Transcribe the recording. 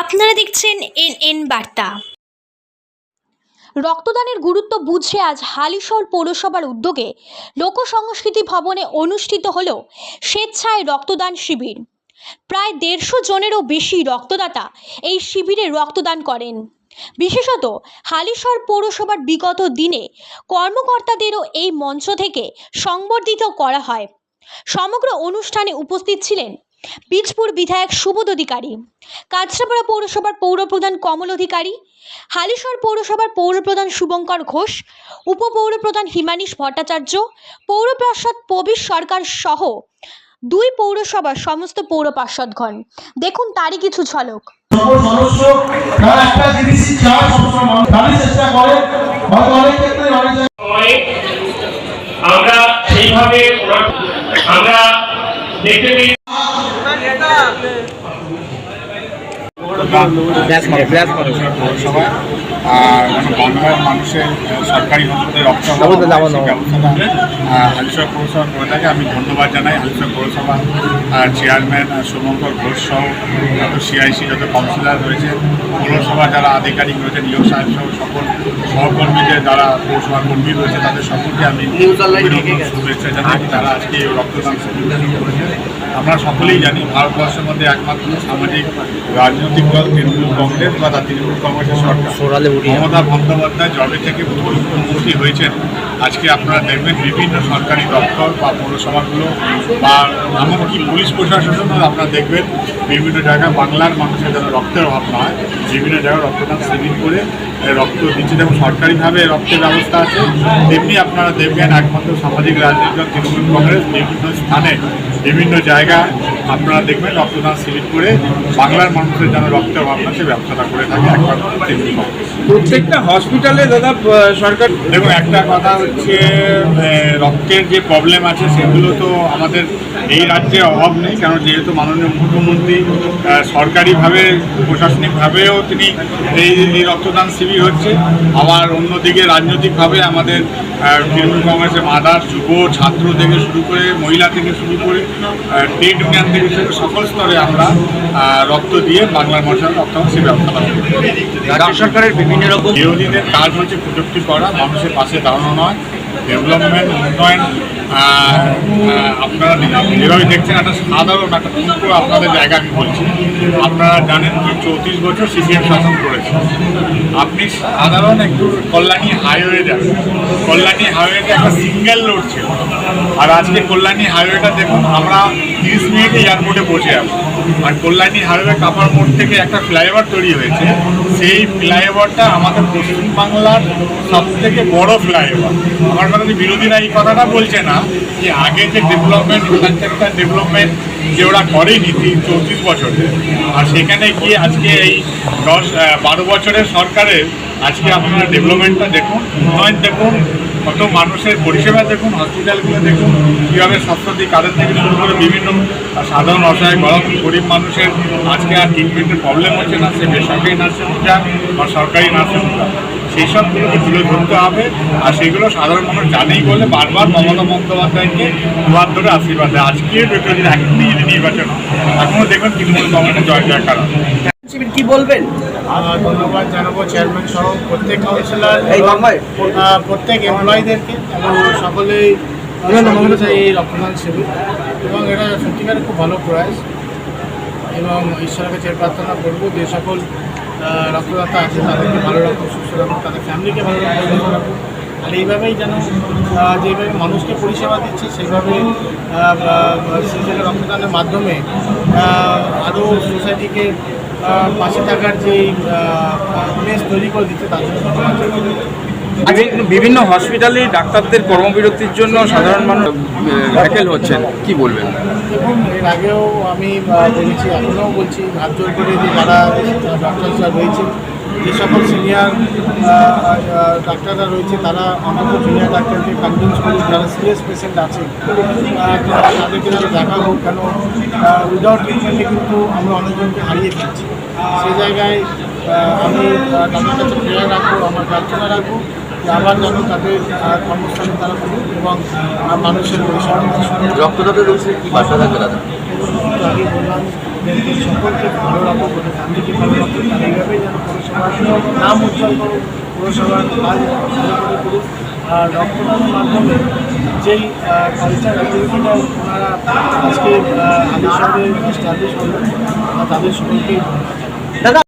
আপনারা দেখছেন N N বার্তা। রক্তদানের গুরুত্ব বুঝে আজ হালিশহর পৌরসভার উদ্যোগে লোকসংস্কৃতি ভবনে অনুষ্ঠিত হল স্বেচ্ছায় রক্তদান শিবির। প্রায় দেড়শো জনেরও বেশি রক্তদাতা এই শিবিরে রক্তদান করেন। বিশেষত হালিশহর পৌরসভার বিগত দিনে কর্মকর্তাদেরও এই মঞ্চ থেকে সংবর্ধিত করা হয়। সমগ্র অনুষ্ঠানে উপস্থিত ছিলেন বীজপুর বিধায়ক সুবোধ অধিকারী, কাঁচরাপাড়া পৌরসভার পৌরপ্রধান কমল অধিকারী, হালিশহর পৌরসভার পৌরপ্রধান শুভঙ্কর ঘোষ উপপৌরপ্রধান হিমানীশ ভট্টাচার্য পৌরপ্রাসাদ প্রবীর সরকার সহ দুই পৌরসভার সমস্ত পৌর পার্ষদগণ দেখুন তারই কিছু ঝলক। একটা চেষ্টা করে হয়তো অনেক ক্ষেত্রে অনেক জায়গায় সময়ে আমরা সেইভাবে ওনার- আমরা দেখতে পেয়েছি পৌরসভা আর বাংলার মানুষের সরকারি হাসপাতালে রক্ত হওয়া ব্যবস্থাটা পৌরসভা করে থাকে আমি ধন্যবাদ জানাই। হালিশহর পৌরসভা চেয়ারম্যান শুভঙ্কর ঘোষ সহ যত সিআইসি যত কাউন্সিলর রয়েছে পৌরসভা যারা আধিকারিক রয়েছে নিয়োগ সাহেব সহ সকল সহকর্মীদের যারা পৌরসভা কর্মী রয়েছে তাদের সকলকে আমি শুভেচ্ছা জানাই। তারা আজকে রক্তদান শুরু করেছে আমরা সকলেই জানি ভারতবর্ষের মধ্যে একমাত্র সামাজিক রাজনৈতিক দল তৃণমূল কংগ্রেস বা তার তৃণমূল কংগ্রেসের সরকার। মমতা বন্দ্যোপাধ্যায় জবে থেকে মুখ্যমন্ত্রী হয়েছেন। আজকে আপনারা দেখবেন বিভিন্ন সরকারি দপ্তর বা পৌরসভাগুলো বা এমনকি পুলিশ প্রশাসনও আপনারা দেখবেন বিভিন্ন জায়গায় বাংলার মানুষের যেন রক্তের অভাব না হয় বিভিন্ন জায়গায় রক্তদান শিবির করে রক্ত দিচ্ছে। যেমন সরকারিভাবে রক্তের ব্যবস্থা আছে। তেমনি আপনারা দেখবেন একমাত্র সামাজিক রাজনীতি দল তৃণমূল কংগ্রেস বিভিন্ন স্থানে বিভিন্ন জায়গায় আপনারা দেখবেন রক্তদান শিবির করে বাংলার মানুষের যেন রক্তের অভাব না সে ব্যবসাটা করে থাকে একমাত্র তৃণমূল প্রত্যেকটা হসপিটালে দাদা সরকার দেখুন একটা কথা হচ্ছে রক্তের যে প্রবলেম আছে সেগুলো তো আমাদের এই রাজ্যে অভাব নেই কারণ যেহেতু মাননীয় মুখ্যমন্ত্রী সরকারিভাবে প্রশাসনিকভাবেও তিনি এই রক্তদান শিবির হচ্ছে আবার অন্যদিকে রাজনৈতিকভাবে আমাদের তৃণমূল কংগ্রেসের মাদার যুব ছাত্র থেকে শুরু করে মহিলা থেকে শুরু করে ট্রেড ইউনিয়ন থেকে শুরু করে সকল স্তরে আমরা রক্ত দিয়ে বাংলার মানুষের রক্তদান শিবির ব্যবস্থা করি রাজ্য সরকারের বিভিন্ন রকম বিরোধীদের কাজ হচ্ছে প্রযুক্তি করা মানুষের পাশে দাঁড়ানো নয়। ডেভেলপমেন্ট, উন্নয়ন আপনারা যেভাবে দেখছেন, একটা সাধারণ, একটা টুকরো আপনাদের জায়গা আমি বলছি। আপনারা জানেন যে চৌত্রিশ বছর সিপিএম শাসন করেছে। আপনি সাধারণ একটু কল্যাণী হাইওয়ে যাবেন কল্যাণী হাইওয়েতে একটা সিঙ্গেল রোড ছিল। আর আজকে কল্যাণী হাইওয়েটা দেখুন, আমরা তিরিশ মিনিটে এয়ারপোর্টে পৌঁছে যাব। আর কল্যাণী হাইওয়ে কাপার মোড় থেকে একটা ফ্লাইওভার তৈরি হয়েছে। সেই ফ্লাইওভারটা আমাদের পশ্চিমবাংলার সব থেকে বড় ফ্লাইওভার। আমার কথা যে বিরোধীরা এই কথাটা বলছে না যে আগে যে ডেভেলপমেন্ট ইনফ্রাস্ট্রাকচার ডেভেলপমেন্ট যে ওরা করেনি চৌত্রিশ বছরে আর সেখানে গিয়ে আজকে এই দশ বারো বছরের সরকারের আজকে আপনারা ডেভেলপমেন্টটা দেখুন উন্নয়ন দেখুন কত মানুষের পরিষেবা দেখুন হসপিটালগুলো দেখুন, কীভাবে স্বাস্থ্যসাথী কার্ডের থেকে শুরু করে বিভিন্ন সাধারণ অসহায় গরিব গরিব মানুষের আজকে আর ট্রিটমেন্টের প্রবলেম হচ্ছে না, সে বেসরকারি নার্সিং যাক বা সরকারি নার্সিং যাক সেই সবগুলোকে তুলে ধরতে হবে, আর সেগুলো সাধারণ মানুষ জানেই বলে, বারবার মমতা বন্দ্যোপাধ্যায়কে দুয়ার ধরে আশীর্বাদ দেয়। আজকের যদি এখনই যদি নির্বাচন এখনও দেখুন তৃণমূল কংগ্রেসের জয় জয়কার কি বলবেন? আহ, ধন্যবাদ জানাব চেয়ারম্যান সহ প্রত্যেক কাউন্সিলর প্রত্যেক এমপ্লয়ীদেরকে এবং সকলেই এই রক্তদান শিবির। এবং এটা সত্যিকারের খুব ভালো প্রয়াস। এবং ঈশ্বরের কাছে প্রার্থনা করব যে সকল রক্তদাতা আছে তাদেরকে ভালো রাখুন সুস্থ রাখুন তাদের ফ্যামিলিকে ভালো রাখুন সুস্থ আর এইভাবেই যেন যেভাবে মানুষকে পরিষেবা দিচ্ছে সেইভাবে রক্তদানের মাধ্যমে আরও সোসাইটিকে পাশে থাকার যে তৈরি করে দিচ্ছে তার জন্য বিভিন্ন- হসপিটালে ডাক্তারদের কর্মবিরতির জন্য সাধারণ মানুষ হ্যাকেল হচ্ছেন কি বলবেন? দেখুন এর আগেও আমি বলেছি এখনও বলছি হাত জোর করে যে যারা ডাক্তার রয়েছে যে সকল সিনিয়র ডাক্তাররা রয়েছে তারা অন্তত জুনিয়র ডাক্তারকে কনভিন্স করুন যারা সিরিয়াস পেশেন্ট আছে তাদেরকে যেন দেখা হোক কেন উইদাউট ট্রিটমেন্টে কিন্তু আমরা অনেকজনকে হারিয়ে ফেলছি। সেই জায়গায় আমি তাদের কাছে প্রেয়ার রাখব আমার প্রার্থনা রাখব আবার যেন তাদের কর্মস্থানে তারা করুন এবং মানুষের রক্তদাতা রয়েছে কি বার্তা থাকবে দাদা? সকলকে ভালো রাখো ওদের ফ্যামিলিকে ভালো রাখো তারা এইভাবে যেন নাম উজ্জ্বল করো পৌরসভার কাজ ভালো করে করুক। আর রক্তদানের মাধ্যমে যেই কালচার অ্যাক্টিভিটিটা ওনারা আজকে আগে তাদের স্টাবলিশ করলেন তাদের ধন্যবাদ